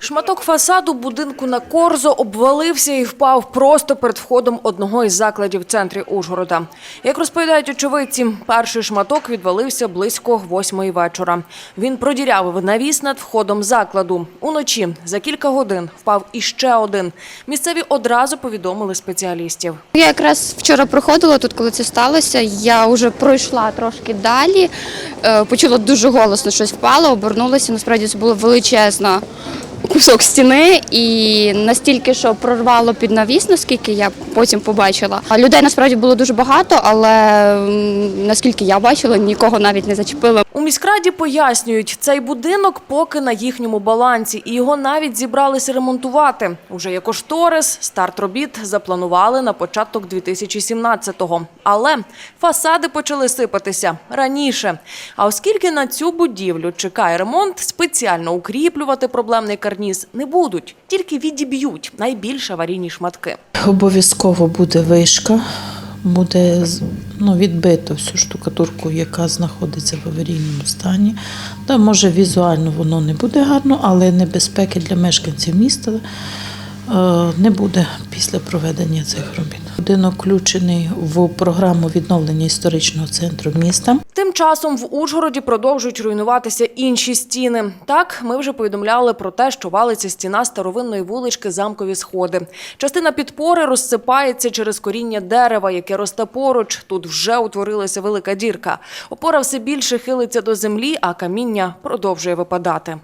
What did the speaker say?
Шматок фасаду будинку на Корзо обвалився і впав просто перед входом одного із закладів в центрі Ужгорода. Як розповідають очевидці, перший шматок відвалився близько восьмої вечора. Він продірявив навіс над входом закладу. Уночі за кілька годин впав іще один. Місцеві одразу повідомили спеціалістів. Я якраз вчора проходила тут, коли це сталося. Я вже пройшла трошки далі, е, почула дуже голосно щось впало, обернулася. Насправді це було величезно. Кусок стіни і настільки, що прорвало під навіс, наскільки я потім побачила. А людей насправді було дуже багато, але наскільки я бачила, нікого навіть не зачепило. У міськраді пояснюють, цей будинок поки на їхньому балансі, і його навіть зібралися ремонтувати. Уже є кошторис, старт робіт запланували на початок 2017-го. Але фасади почали сипатися раніше. А оскільки на цю будівлю чекає ремонт, спеціально укріплювати проблемний карніз не будуть, тільки відіб'ють найбільш аварійні шматки. Обов'язково буде вишка, буде ну, відбито всю штукатурку, яка знаходиться в аварійному стані. Та, може, візуально воно не буде гарно, але небезпеки для мешканців міста е, не буде після проведення цих робіт. Будинок включений в програму відновлення історичного центру міста. Тим часом в Ужгороді продовжують руйнуватися інші стіни. Так, ми вже повідомляли про те, що валиться стіна старовинної вулички Замкові сходи. Частина підпори розсипається через коріння дерева, яке росте поруч. Тут вже утворилася велика дірка. Опора все більше хилиться до землі, а каміння продовжує випадати.